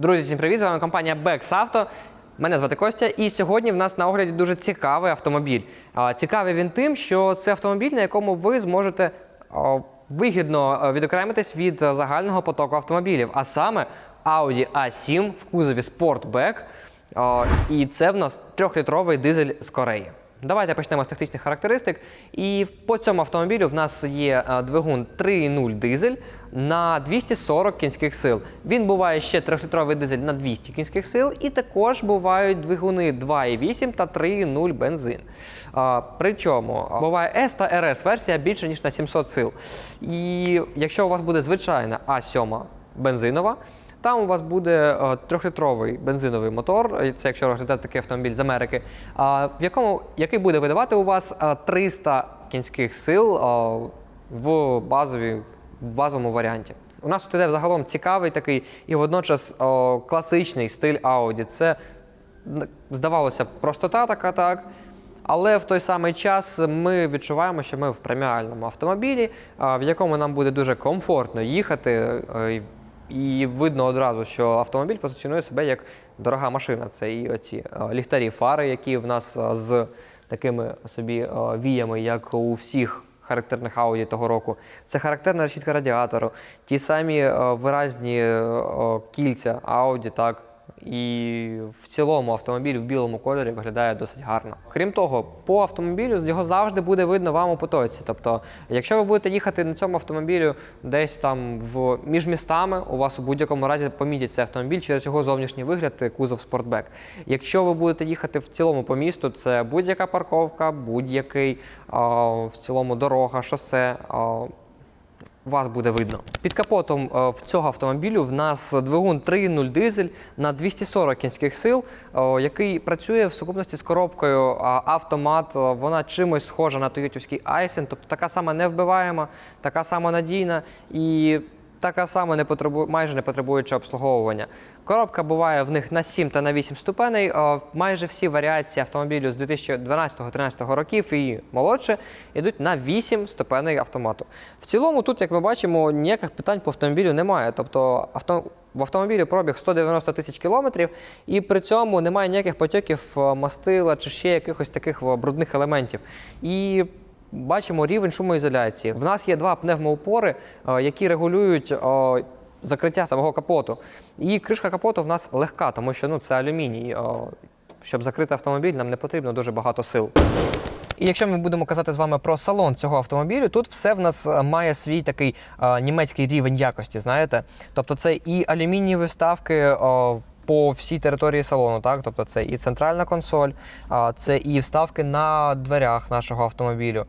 Друзі, всім привіт! З вами компанія Bex Auto. Мене звати Костя, і сьогодні в нас на огляді дуже цікавий автомобіль. Цікавий він тим, що це автомобіль, на якому ви зможете вигідно відокремитись від загального потоку автомобілів, а саме Audi A7 в кузові Sportback. І це в нас трьохлітровий дизель з Кореї. Давайте почнемо з технічних характеристик. І по цьому автомобілю в нас є е, двигун 3.0 дизель на 240 кінських сил. Він буває ще 3-літровий дизель на 200 кінських сил, і також бувають двигуни 2.8 та 3.0 бензин. Причому буває S та RS версія більше ніж на 700 сил. І якщо у вас буде звичайна А7 бензинова, там у вас буде е, трьохлітровий бензиновий мотор, це якщо розглядати такий автомобіль з Америки, в якому, який буде видавати у вас е, 300 кінських сил е, в, базовій, в базовому варіанті. У нас тут іде взагалом цікавий такий і водночас класичний стиль Audi. Це здавалося простота така, так. Але в той самий час ми відчуваємо, що ми в преміальному автомобілі, в якому нам буде дуже комфортно їхати. І- видно одразу, що автомобіль позиціонує себе як дорога машина. Це і оці е, ліхтарі фари, які в нас е, з такими собі е, віями, як у всіх характерних Audi того року. Це характерна решітка радіатору, ті самі виразні кільця Audi, так. І в цілому автомобіль в білому кольорі виглядає досить гарно. Крім того, по автомобілю його завжди буде видно вам у потоці. Тобто, якщо ви будете їхати на цьому автомобілі десь там в між містами, у вас у будь-якому разі помітять цей автомобіль через його зовнішній вигляд кузов спортбек. Якщо ви будете їхати в цілому по місту, це будь-яка парковка, будь-який в цілому дорога, шосе. а, вас буде видно. Під капотом е, в цього автомобілю в нас двигун 3.0 дизель на 240 кінських сил, е, який працює в сукупності з коробкою автомат. Е, Вона чимось схожа на тойотівський Айсен, тобто така сама невбиваєма, така сама надійна і така сама не потребує, майже не потребуюча обслуговування. Коробка буває в них на 7 та на 8 ступеней. Майже всі варіації автомобілю з 2012-2013 років і молодше йдуть на 8 ступеней автомату. В цілому, тут, як ми бачимо, ніяких питань по автомобілю немає. Тобто авто, в автомобілі пробіг 190 тисяч кілометрів, і при цьому немає ніяких потьоків е, мастила чи ще якихось таких е, брудних елементів. І бачимо рівень шумоізоляції. В нас є два пневмоупори, е, які регулюють. Закриття самого капоту. І кришка капоту в нас легка, тому що ну, це алюміній. Щоб закрити автомобіль, нам не потрібно дуже багато сил. І якщо ми будемо казати з вами про салон цього автомобілю, тут все в нас е, має свій такий е, німецький рівень якості, знаєте. Тобто це і алюмінієві вставки. е, по всій території салону, так тобто це і центральна консоль, а це і вставки на дверях нашого автомобілю.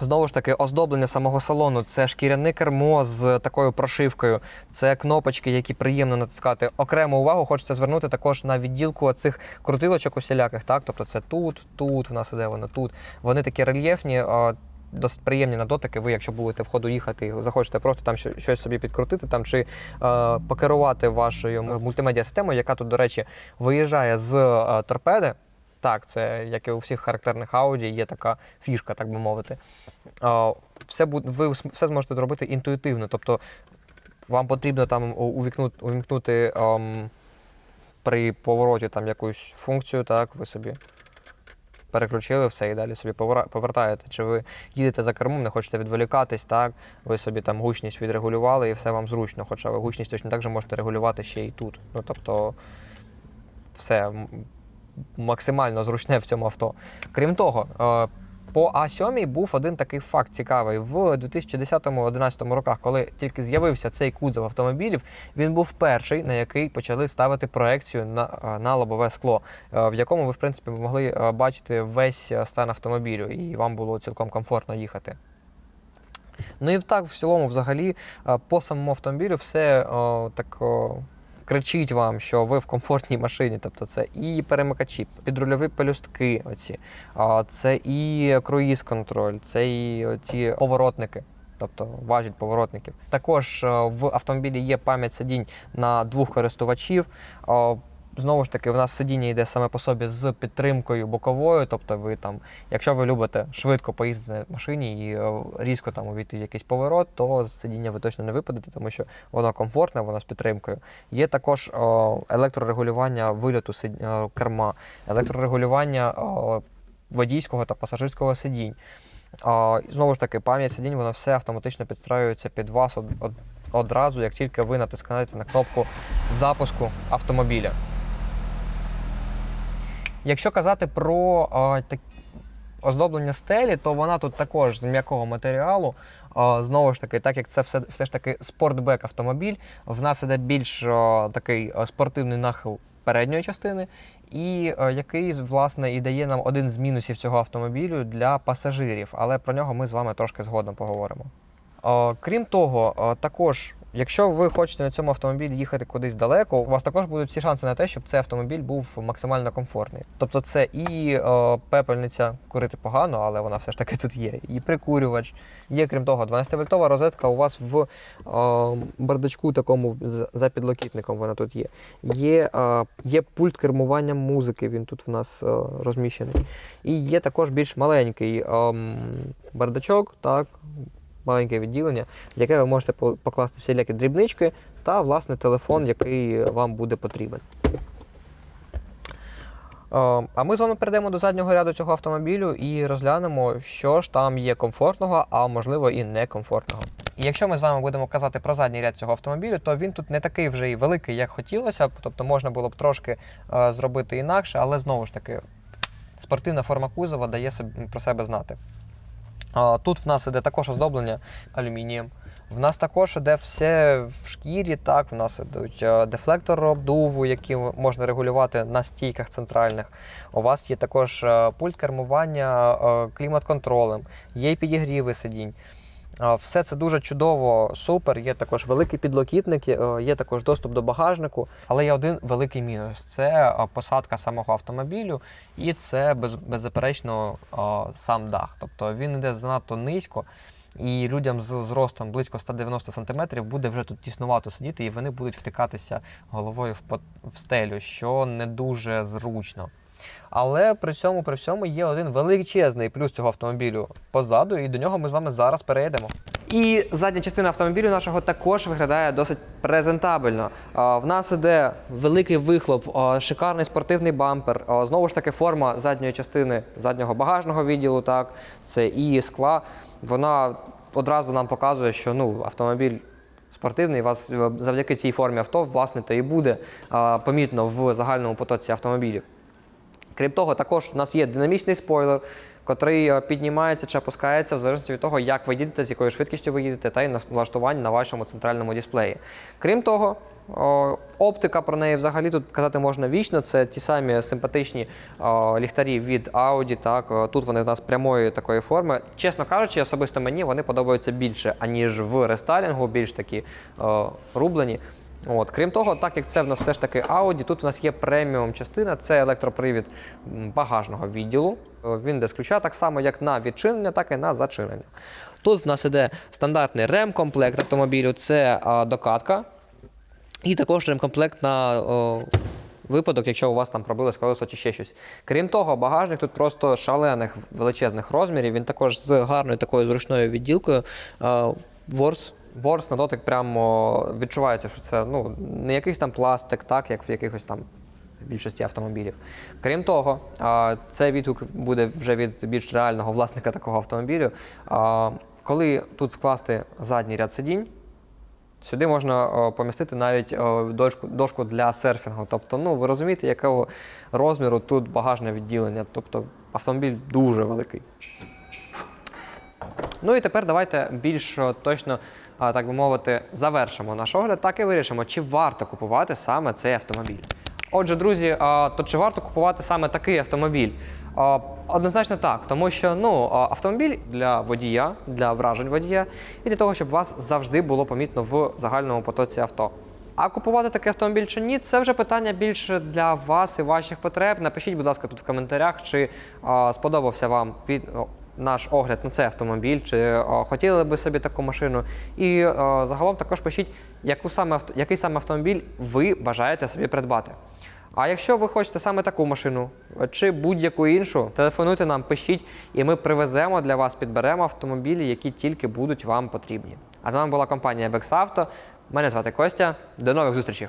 Знову ж таки, оздоблення самого салону це шкіряне кермо з такою прошивкою, це кнопочки, які приємно натискати. Окрему увагу хочеться звернути також на відділку цих крутилочок усіляких. Так, тобто це тут, тут, в нас іде воно тут. Вони такі рельєфні. Досить приємні на дотики. Ви, якщо будете в ходу їхати, захочете просто там щось- собі підкрутити, там чи е, покерувати вашою мультимедіа системою, яка тут, до речі, виїжджає з е, торпеди. Так, це як і у всіх характерних Audi, є така фішка, так би мовити. Все ви все зможете зробити інтуїтивно. Тобто вам потрібно там увімкнути ем, при повороті там якусь функцію, так, ви собі переключили все і далі собі повертаєте. Чи ви їдете за кермом, не хочете відволікатись, так, ви собі там гучність відрегулювали і все вам зручно, хоча ви гучність точно так же можете регулювати ще і тут. Ну, тобто, все максимально зручне в цьому авто. Крім того, е, по А7 був один такий факт цікавий. В 2010-2011 роках, коли тільки з'явився цей кузов автомобілів, він був перший, на який почали ставити проекцію на, е, на лобове скло, е, в якому ви, в принципі, могли бачити весь стан автомобілю, і вам було цілком комфортно їхати. Ну і так, в цілому, взагалі, по самому автомобілю все так кричить вам, що ви в комфортній машині. Тобто це і перемикачі, підрульові пелюстки, оці, це і круїз-контроль, це і ці поворотники. Тобто важіль поворотників. Також е, в автомобілі є пам'ять сидінь на двох користувачів. Е, Знову ж таки, в нас сидіння йде саме по собі з підтримкою боковою. Тобто, ви там, якщо ви любите швидко поїздити на машині і е, різко там увійти в якийсь поворот, то з сидіння ви точно не випадете, тому що воно комфортне, воно з підтримкою. Є також о, електрорегулювання вильоту сид- е, керма, електрорегулювання о, водійського та пасажирського сидінь. І знову ж таки, пам'ять сидінь, воно все автоматично підстраюється під вас од- одразу, як тільки ви натискаєте на кнопку запуску автомобіля. Якщо казати про а, так, оздоблення стелі, то вона тут також з м'якого матеріалу. А, знову ж таки, так як це все, все ж таки спортбек автомобіль, в нас іде більш а, такий спортивний нахил передньої частини, і а, який власне і дає нам один з мінусів цього автомобілю для пасажирів. Але про нього ми з вами трошки згодом поговоримо. А, Крім того, а, також, якщо ви хочете на цьому автомобілі їхати кудись далеко, у вас також будуть всі шанси на те, щоб цей автомобіль був максимально комфортний. Тобто, це і е, пепельниця курити погано, але вона все ж таки тут є. І прикурювач. Є, крім того, 12-вольтова розетка у вас в е, бардачку такому за підлокітником вона тут є. Є, е, є пульт кермування музики, він тут в нас е, розміщений. І є також більш маленький ем, бардачок, так, маленьке відділення, в яке ви можете покласти всілякі дрібнички та, власне, телефон, який вам буде потрібен. Е, А ми з вами перейдемо до заднього ряду цього автомобілю і розглянемо, що ж там є комфортного, а можливо і некомфортного. І якщо ми з вами будемо казати про задній ряд цього автомобілю, то він тут не такий вже і великий, як хотілося. Тобто можна було б трошки е, зробити інакше, але знову ж таки, спортивна форма кузова дає про себе знати. Тут в нас іде також оздоблення алюмінієм. В нас також іде все в шкірі, так, в нас ідуть е, дефлектор обдуву, який можна регулювати на стійках центральних. У вас є також е, пульт кермування е, клімат-контролем, є підігріви сидінь. Все це дуже чудово, супер. Є також великий підлокітник, є е, також доступ до багажнику, але є один великий мінус: це е, посадка самого автомобілю, і це без, беззаперечно е, сам дах. Тобто він йде занадто низько, і людям з зростом близько 190 см буде вже тут тіснувато сидіти, і вони будуть втикатися головою в, в стелю, що не дуже зручно. Але при цьому при всьому є один величезний плюс цього автомобілю позаду, і до нього ми з вами зараз перейдемо. І задня частина автомобілю нашого також виглядає досить презентабельно. В нас іде великий вихлоп, шикарний спортивний бампер. Знову ж таки, форма задньої частини заднього багажного відділу. Так, це і скла. Вона одразу нам показує, що ну, автомобіль спортивний. Вас завдяки цій формі авто, власне, то і буде а, помітно в загальному потоці автомобілів. Крім того, також у нас є динамічний спойлер, котрий е, піднімається чи опускається в залежності від того, як ви їдете, з якою швидкістю ви їдете, та й на налаштувань на вашому центральному дисплеї. Крім того, оптика про неї взагалі тут казати можна вічно. Це ті самі симпатичні ліхтарі від Audi. Так, тут вони в нас прямої такої форми. Чесно кажучи, особисто мені вони подобаються більше, аніж в рестайлінгу, більш такі рублені. От, крім того, так як це в нас все ж таки Audi, тут в нас є преміум частина, це електропривід багажного відділу. Він йде ключа так само, як на відчинення, так і на зачинення. Тут в нас іде стандартний ремкомплект автомобілю, це а, докатка. І також ремкомплект на о, випадок, якщо у вас там пробилось колесо чи ще щось. Крім того, багажник тут просто шалених величезних розмірів. Він також з гарною такою зручною відділкою. Е, Ворс. Ворс на дотик прямо відчувається, що це ну, не якийсь там пластик, так, як в якихось там більшості автомобілів. Крім того, а, цей відгук буде вже від більш реального власника такого автомобілю. Коли тут скласти задній ряд сидінь, Сюди можна помістити навіть дошку, дошку для серфінгу. Тобто, ну ви розумієте, якого розміру тут багажне відділення. Тобто автомобіль дуже великий. Ну і тепер давайте більш точно, так би мовити, завершимо наш огляд, так і вирішимо, чи варто купувати саме цей автомобіль. Отже, друзі, то чи варто купувати саме такий автомобіль? Однозначно так, тому що ну, автомобіль для водія, для вражень водія, і для того, щоб вас завжди було помітно в загальному потоці авто. А купувати такий автомобіль чи ні, це вже питання більше для вас і ваших потреб. Напишіть, будь ласка, тут в коментарях, чи а, сподобався вам від, наш огляд на цей автомобіль, чи а, хотіли би собі таку машину. І а, загалом також пишіть, яку саме який саме автомобіль ви бажаєте собі придбати. А якщо ви хочете саме таку машину е, чи будь-яку іншу, телефонуйте нам, пишіть, і ми привеземо для вас, підберемо автомобілі, які тільки будуть вам потрібні. А з вами була компанія Бексавто. Мене звати Костя. До нових зустрічей.